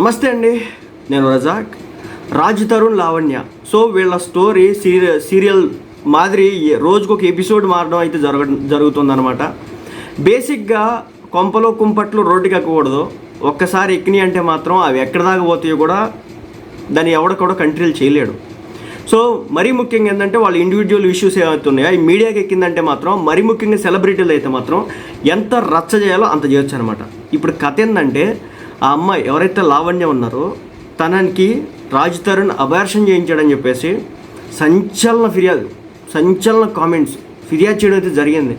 నమస్తే అండి నేను రజాక్. రాజ్ తరుణ్ లావణ్య. సో వీళ్ళ స్టోరీ సీరియల్ సీరియల్ మాదిరి రోజుకు ఒక ఎపిసోడ్ మారడం అయితే జరగ జరుగుతుందనమాట బేసిక్గా కొంపలో కుంపట్లు రోడ్డుకి ఎక్కకూడదు. ఒక్కసారి ఎక్కినాయి అంటే మాత్రం అవి ఎక్కడ దాకా పోతాయో కూడా దాన్ని ఎవడకూడా కంట్రీలు చేయలేడు. సో మరీ ముఖ్యంగా ఏంటంటే వాళ్ళ ఇండివిజువల్ ఇష్యూస్ ఏమవుతున్నాయో ఈ మీడియాకి ఎక్కిందంటే మాత్రం మరీ ముఖ్యంగా సెలబ్రిటీలు అయితే మాత్రం ఎంత రచ్చ చేయాలో అంత చేయొచ్చు అనమాట ఇప్పుడు కథ ఏంటంటే ఆ అమ్మాయి ఎవరైతే లావణ్య ఉన్నారో తనకి రాజ్ తరుణ్ అబార్షన్ చేయించాడని చెప్పేసి సంచలన ఫిర్యాదు సంచలన కామెంట్స్ ఫిర్యాదు చేయడం అయితే జరిగింది.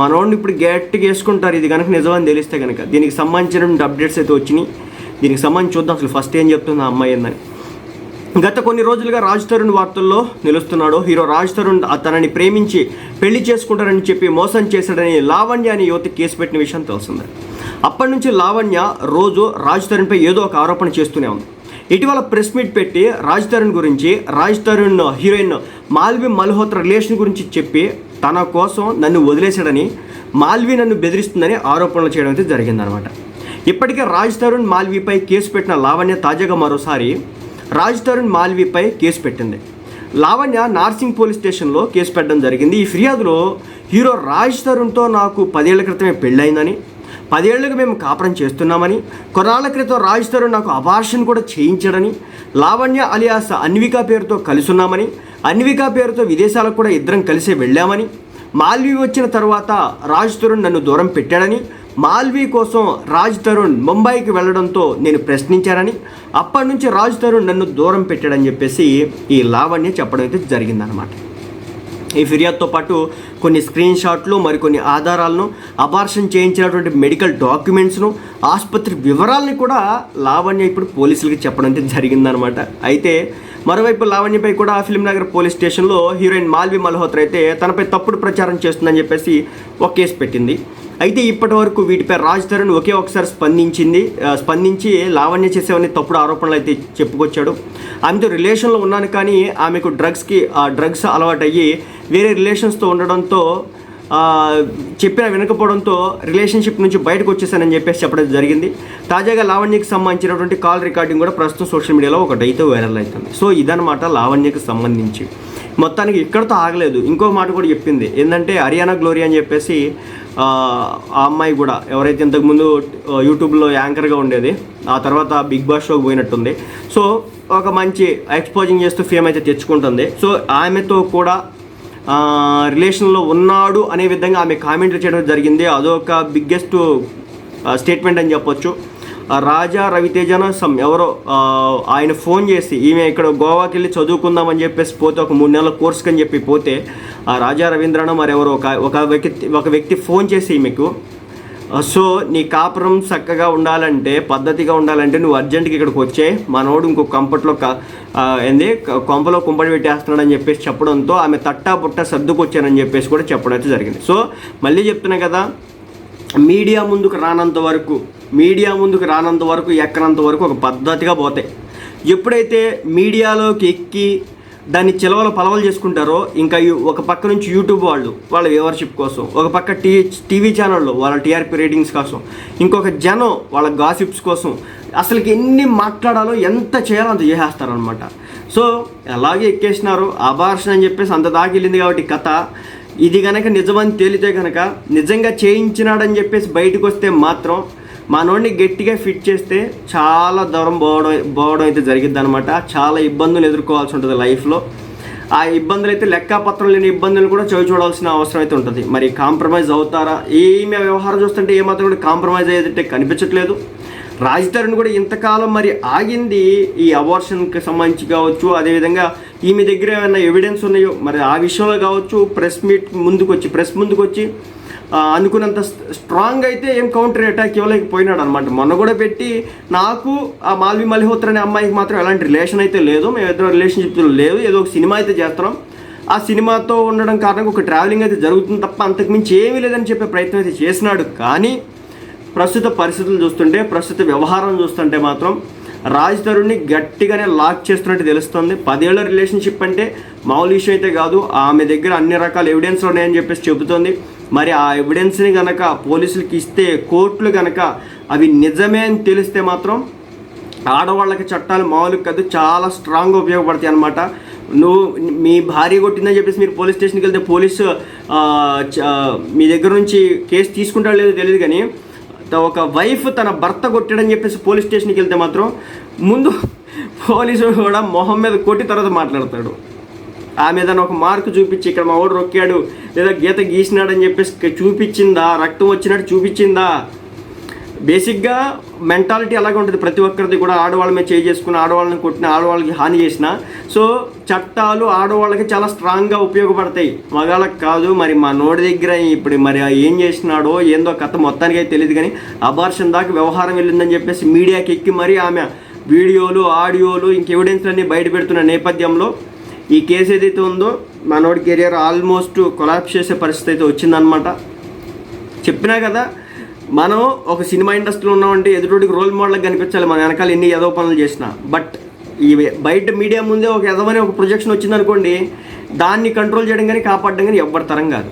మనోడిని ఇప్పుడు గట్టిగా వేసుకుంటారు ఇది కనుక నిజమని తెలిస్తే కనుక దీనికి సంబంధించిన అప్డేట్స్ అయితే వచ్చినాయి. దీనికి సంబంధించి చూద్దాం అసలు ఫస్ట్ ఏం చెప్తుంది ఆ అమ్మాయి ఏందని. గత కొన్ని రోజులుగా రాజ్ తరుణ్ వార్తల్లో నిలుస్తున్నాడు. హీరో రాజ్ తరుణ్ తనని ప్రేమించి పెళ్ళి చేసుకుంటారని చెప్పి మోసం చేశాడని లావణ్య అనే యువతి కేసు పెట్టిన విషయం తెలిసిందే. అప్పటి నుంచి లావణ్య రోజు రాజ్ తరుణ్పై ఏదో ఒక ఆరోపణ చేస్తూనే ఉంది. ఇటీవల ప్రెస్ మీట్ పెట్టి రాజ్ తరుణ్ గురించి రాజ్ తరుణ్ హీరోయిన్ మాల్వి మల్హోత్రా రిలేషన్ గురించి చెప్పి తన కోసం నన్ను వదిలేశాడని మాల్వి నన్ను బెదిరిస్తుందని ఆరోపణలు చేయడం అయితే జరిగిందనమాట ఇప్పటికే రాజ్ తరుణ్ మాల్వీపై కేసు పెట్టిన లావణ్య తాజాగా మరోసారి రాజ్ తరుణ్ మాల్వీపై కేసు పెట్టింది. లావణ్య నార్సింగ్ పోలీస్ స్టేషన్లో కేసు పెట్టడం జరిగింది. ఈ ఫిర్యాదులో హీరో రాజ్ తరుణ్తో నాకు పదేళ్ళ క్రితమే పెళ్ళైందని పదేళ్ళుగా మేము కాపురం చేస్తున్నామని కొన్నాళ్ళ క్రితం రాజ్ తరుణ్ నాకు అబార్షన్ కూడా చేయించాడని లావణ్య అలియాస్ అన్విక పేరుతో కలుసున్నామని అన్విక పేరుతో విదేశాలకు కూడా ఇద్దరం కలిసే వెళ్ళామని మాల్వి వచ్చిన తర్వాత రాజ్ తరుణ్ నన్ను దూరం పెట్టాడని మాల్వి కోసం రాజ్ తరుణ్ ముంబైకి వెళ్ళడంతో నేను ప్రశ్నించానని అప్పటి నుంచి రాజ్ తరుణ్ నన్ను దూరం పెట్టాడని చెప్పేసి ఈ లావణ్య చెప్పడం అయితే జరిగిందనమాట ఈ ఫిర్యాదుతో పాటు కొన్ని స్క్రీన్ షాట్లు మరికొన్ని ఆధారాలను అబార్షన్ చేయించినటువంటి మెడికల్ డాక్యుమెంట్స్ను ఆసుపత్రి వివరాలని కూడా లావణ్య ఇప్పుడు పోలీసులకి చెప్పడం అయితే జరిగిందనమాట అయితే మరోవైపు లావణ్యపై కూడా ఫిల్మ్ నగర్ పోలీస్ స్టేషన్లో హీరోయిన్ మాల్వి మల్హోత్రా అయితే తనపై తప్పుడు ప్రచారం చేస్తుందని చెప్పేసి ఒక కేసు పెట్టింది. అయితే ఇప్పటి వరకు వీటిపై రాజ్ తరుణ్ ఒకే ఒకసారి స్పందించింది స్పందించి లావణ్య చేసేవని తప్పుడు ఆరోపణలు అయితే చెప్పుకొచ్చాడు. ఆమెతో రిలేషన్లో ఉన్నాను కానీ ఆమెకు డ్రగ్స్కి ఆ డ్రగ్స్ అలవాటు అయ్యి వేరే రిలేషన్స్తో ఉండడంతో చెప్పిన వినకపోవడంతో రిలేషన్షిప్ నుంచి బయటకు వచ్చేసానని చెప్పేసి చెప్పడం జరిగింది. తాజాగా లావణ్యకి సంబంధించినటువంటి కాల్ రికార్డింగ్ కూడా ప్రస్తుతం సోషల్ మీడియాలో ఒకటి అయితే వైరల్ అవుతుంది. సో ఇదనమాట లావణ్యకు సంబంధించి. మొత్తానికి ఇక్కడతో ఆగలేదు. ఇంకో మాట కూడా చెప్పింది. ఏంటంటే హరియానా గ్లోరీ అని చెప్పేసి ఆ అమ్మాయి కూడా ఎవరైతే ఇంతకుముందు యూట్యూబ్లో యాంకర్గా ఉండేది ఆ తర్వాత బిగ్ బాస్ షోకి పోయినట్టుంది. సో ఒక మంచి ఎక్స్పోజింగ్ చేస్తూ ఫేమ్ అయితే తెచ్చుకుంటుంది. సో ఆమెతో కూడా రిలేషన్లో ఉన్నాడు అనే విధంగా ఆమె కామెంట్ చేయడం జరిగింది. అదొక బిగ్గెస్ట్ స్టేట్మెంట్ అని చెప్పొచ్చు. రాజా రవితేజన సమ్ ఎవరో ఆయన ఫోన్ చేసి ఈమె ఇక్కడ గోవాకి వెళ్ళి చదువుకుందామని చెప్పేసి పోతే ఒక మూడు నెలల కోర్స్కి అని చెప్పి పోతే ఆ రాజా రవీంద్రన మరెవరో ఒక ఒక వ్యక్తి ఒక వ్యక్తి ఫోన్ చేసి ఈమెకు సో నీ కాపురం చక్కగా ఉండాలంటే పద్ధతిగా ఉండాలంటే నువ్వు అర్జెంట్గా ఇక్కడికి వచ్చే మనోడు ఇంకో కంపట్లో ఏంది కొంపలో కుంపడి పెట్టేస్తున్నాడని చెప్పేసి చెప్పడంతో ఆమె తట్టా పుట్ట సర్దుకొచ్చానని చెప్పేసి కూడా చెప్పడం అయితే జరిగింది. సో మళ్ళీ చెప్తున్నా కదా మీడియా ముందుకు రానంత వరకు మీడియా ముందుకు రానంత వరకు ఎక్కనంత వరకు ఒక పద్ధతిగా పోతాయి. ఎప్పుడైతే మీడియాలోకి ఎక్కి దాన్ని చిలవలు పలవలు చేసుకుంటారో ఇంకా ఒక పక్క నుంచి యూట్యూబ్ వాళ్ళు వాళ్ళ వ్యూవర్షిప్ కోసం ఒక పక్క టీ టీవీ ఛానళ్ళు వాళ్ళ టీఆర్పీ రేటింగ్స్ కోసం ఇంకొక జనం వాళ్ళ గాసిప్స్ కోసం అసలుకి ఎన్ని మాట్లాడాలో ఎంత చేయాలో అంత చేసేస్తారనమాట సో అలాగే ఎక్కేసినారు అబార్షన్ అని చెప్పేసి అంత దాకా వెళ్ళింది కాబట్టి కథ. ఇది కనుక నిజమని తేలితే కనుక నిజంగా చేయించినాడని చెప్పేసి బయటకు వస్తే మాత్రం మనోడిని గట్టిగా ఫిట్ చేస్తే చాలా దూరం పోవడం పోవడం అయితే జరిగిద్ది అనమాట చాలా ఇబ్బందులు ఎదుర్కోవాల్సి ఉంటుంది లైఫ్లో. ఆ ఇబ్బందులు అయితే లెక్కపత్రం లేని ఇబ్బందులు కూడా చవి చూడాల్సిన అవసరం అయితే ఉంటుంది. మరి కాంప్రమైజ్ అవుతారా? ఏమి వ్యవహారం చూస్తుంటే ఏమాత్రం కూడా కాంప్రమైజ్ అయ్యేదంటే కనిపించట్లేదు. రాజ్ కూడా ఇంతకాలం మరి ఆగింది ఈ అవార్షన్కి సంబంధించి కావచ్చు అదేవిధంగా ఈమె దగ్గర ఏమైనా ఎవిడెన్స్ ఉన్నాయో మరి ఆ విషయంలో కావచ్చు ప్రెస్ మీట్ ముందుకు వచ్చి ప్రెస్ ముందుకు వచ్చి అనుకున్నంత స్ట్రాంగ్ అయితే ఏం కౌంటర్ అటాక్ ఇవ్వలేకపోయినాడు అనమాట మొన్న కూడా పెట్టి నాకు ఆ మాల్వి మల్హోత్ర అనే అమ్మాయికి మాత్రం ఎలాంటి రిలేషన్ అయితే లేదు. మేము ఇద్దరు రిలేషన్షిప్ లేదు. ఏదో ఒక సినిమా అయితే చేస్తున్నాం. ఆ సినిమాతో ఉండడం కారణంగా ఒక ట్రావెలింగ్ అయితే జరుగుతుంది తప్ప అంతకుమించి ఏమీ లేదని చెప్పే ప్రయత్నం అయితే చేసినాడు. కానీ ప్రస్తుత పరిస్థితులు చూస్తుంటే ప్రస్తుత వ్యవహారం చూస్తుంటే మాత్రం రాజ్ తరుణ్ని గట్టిగానే లాక్ చేస్తున్నట్టు తెలుస్తుంది. పదేళ్ళ రిలేషన్షిప్ అంటే మామూలు విషయం అయితే కాదు. ఆమె దగ్గర అన్ని రకాల ఎవిడెన్స్ ఉన్నాయని చెప్పేసి చెబుతోంది. మరి ఆ ఎవిడెన్స్ని గనక పోలీసులకి ఇస్తే కోర్టులు గనక అవి నిజమే అని తెలిస్తే మాత్రం ఆడవాళ్ళకి చట్టాలు మామూలు కాదు చాలా స్ట్రాంగ్గా ఉపయోగపడతాయి అనమాట నువ్వు మీ భార్య కొట్టిందని చెప్పేసి మీరు పోలీస్ స్టేషన్కి వెళ్తే పోలీసు చ- మీ దగ్గర నుంచి కేసు తీసుకుంటాడో లేదో తెలియదు కానీ ఒక వైఫ్ తన భర్త కొట్టాడని చెప్పేసి పోలీస్ స్టేషన్కి వెళ్తే మాత్రం ముందు పోలీసు కూడా మొహం మీద కొట్టి తర్వాత మాట్లాడతాడు. ఆమె ఏదైనా ఒక మార్కు చూపించి ఇక్కడ మా వాడు రొక్కాడు. లేదా గీత గీసినాడని చెప్పేసి చూపించిందా? రక్తం వచ్చినట్టు చూపించిందా? బేసిక్గా మెంటాలిటీ అలాగే ఉంటుంది. ప్రతి ఒక్కరిది కూడా ఆడవాళ్ళ మీద చేయి చేసుకుని ఆడవాళ్ళని కొట్టిన ఆడవాళ్ళకి హాని చేసిన. సో చట్టాలు ఆడవాళ్ళకి చాలా స్ట్రాంగ్గా ఉపయోగపడతాయి. మగాళ్ళకి కాదు మరి మా నోటి దగ్గర ఇప్పుడు మరి ఏం చేసినాడో ఏందో కథ మొత్తానికి అయితే తెలియదు కానీ అబార్షన్ దాకా వ్యవహారం వెళ్ళిందని చెప్పేసి మీడియాకి ఎక్కి మరీ ఆమె వీడియోలు ఆడియోలు ఇంక ఎవిడెన్స్లన్నీ బయట పెడుతున్న నేపథ్యంలో ఈ కేసు ఏదైతే ఉందో మనోడి కెరియర్ ఆల్మోస్ట్ కొలాప్స్ చేసే పరిస్థితి అయితే వచ్చిందనమాట చెప్పినా కదా మనం ఒక సినిమా ఇండస్ట్రీలో ఉన్నామంటే ఎదుటికి రోల్ మోడల్గా కనిపించాలి మన వెనకాల ఎన్ని ఎదవ పనులు చేసినా. బట్ ఈ బయట మీడియా ముందే ఒక ఎదవని ఒక ప్రొజెక్షన్ వచ్చిందనుకోండి దాన్ని కంట్రోల్ చేయడం కానీ కాపాడడం కానీ ఎవ్వరి తరం కాదు.